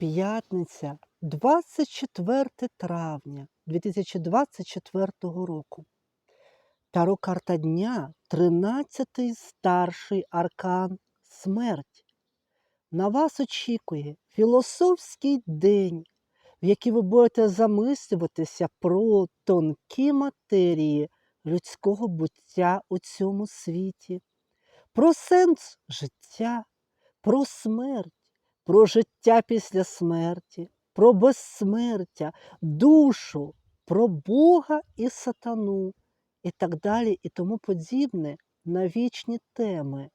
П'ятниця, 24 травня 2024 року. Таро карта дня, 13-й старший аркан смерть. На вас очікує філософський день, в який ви будете замислюватися про тонкі матерії людського буття у цьому світі, про сенс життя, про смерть про життя після смерті, про безсмертя, душу, про Бога і сатану і так далі, і тому подібне на вічні теми.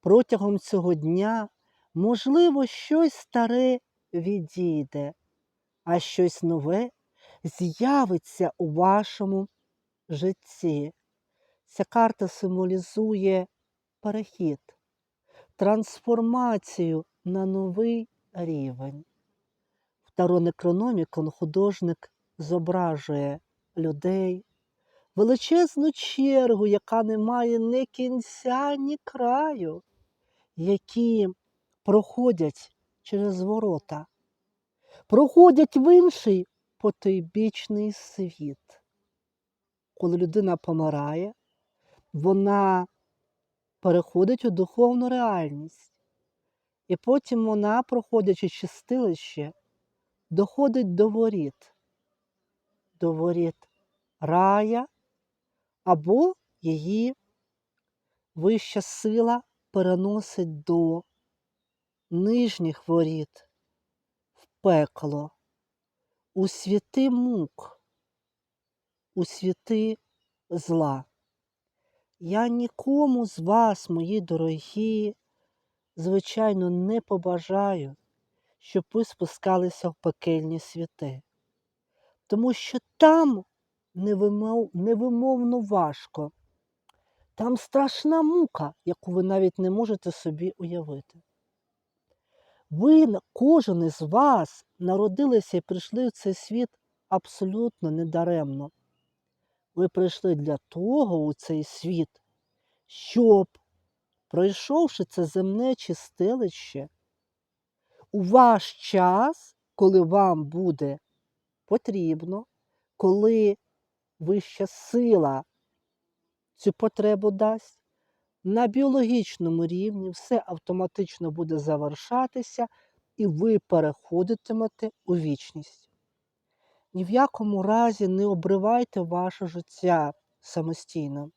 Протягом цього дня, можливо, щось старе відійде, а щось нове з'явиться у вашому житті. Ця карта символізує перехід, трансформацію на новий рівень. В Таронекрономікон художник зображує людей, величезну чергу, яка не має ні кінця, ні краю, які проходять через ворота, проходять в інший потойбічний світ. Коли людина помирає, вона переходить у духовну реальність. І потім вона, проходячи чистилище, доходить до воріт, до воріт рая, або її вища сила переносить до нижніх воріт в пекло, у світи мук, у світи зла. Я нікому з вас, мої дорогі, звичайно, не побажаю, щоб ви спускалися в пекельні світи, тому що там невимов, невимовно важко, там страшна мука, яку ви навіть не можете собі уявити. Ви, кожен із вас, народилися і прийшли в цей світ абсолютно недаремно. Ви прийшли для того у цей світ, щоб пройшовши це земне чистилище, у ваш час, коли вам буде потрібно, коли вища сила цю потребу дасть, на біологічному рівні все автоматично буде завершатися, і ви переходитимете у вічність. Ні в якому разі не обривайте ваше життя самостійно.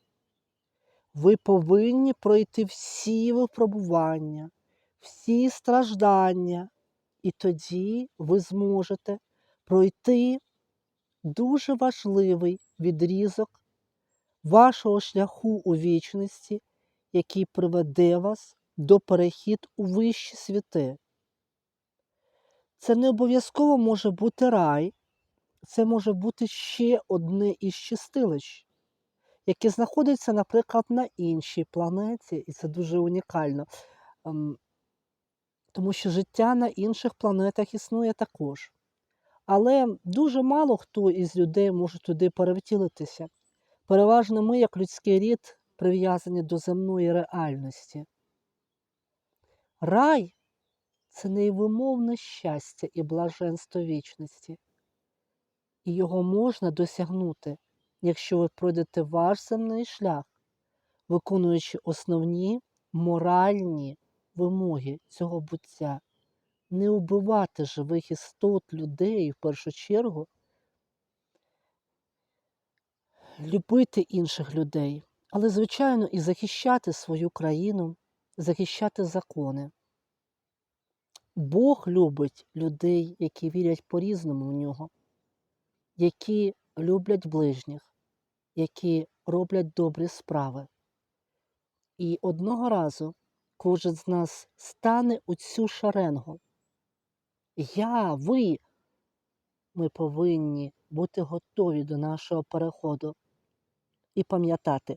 Ви повинні пройти всі випробування, всі страждання, і тоді ви зможете пройти дуже важливий відрізок вашого шляху у вічності, який приведе вас до перехід у вищі світи. Це не обов'язково може бути рай, це може бути ще одне із чистилищ які знаходяться, наприклад, на іншій планеті, і це дуже унікально. Ем, тому що життя на інших планетах існує також. Але дуже мало хто із людей може туди перевтілитися. Переважно ми, як людський рід, прив'язані до земної реальності. Рай це невимовне щастя і блаженство вічності, і його можна досягнути якщо ви пройдете ваш земний шлях, виконуючи основні моральні вимоги цього буття, не вбивати живих істот, людей в першу чергу, любити інших людей, але, звичайно, і захищати свою країну, захищати закони. Бог любить людей, які вірять по-різному в нього, які люблять ближніх які роблять добрі справи. І одного разу кожен з нас стане у цю шаренгу. Я, ви, ми повинні бути готові до нашого переходу і пам'ятати,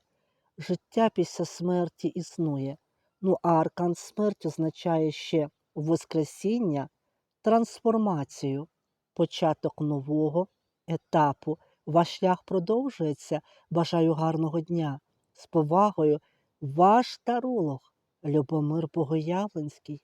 життя після смерті існує. Ну, а аркан смерті означає ще Воскресіння, трансформацію, початок нового етапу ваш шлях продовжується. Бажаю гарного дня. З повагою, ваш таролог Любомир Богоявленський.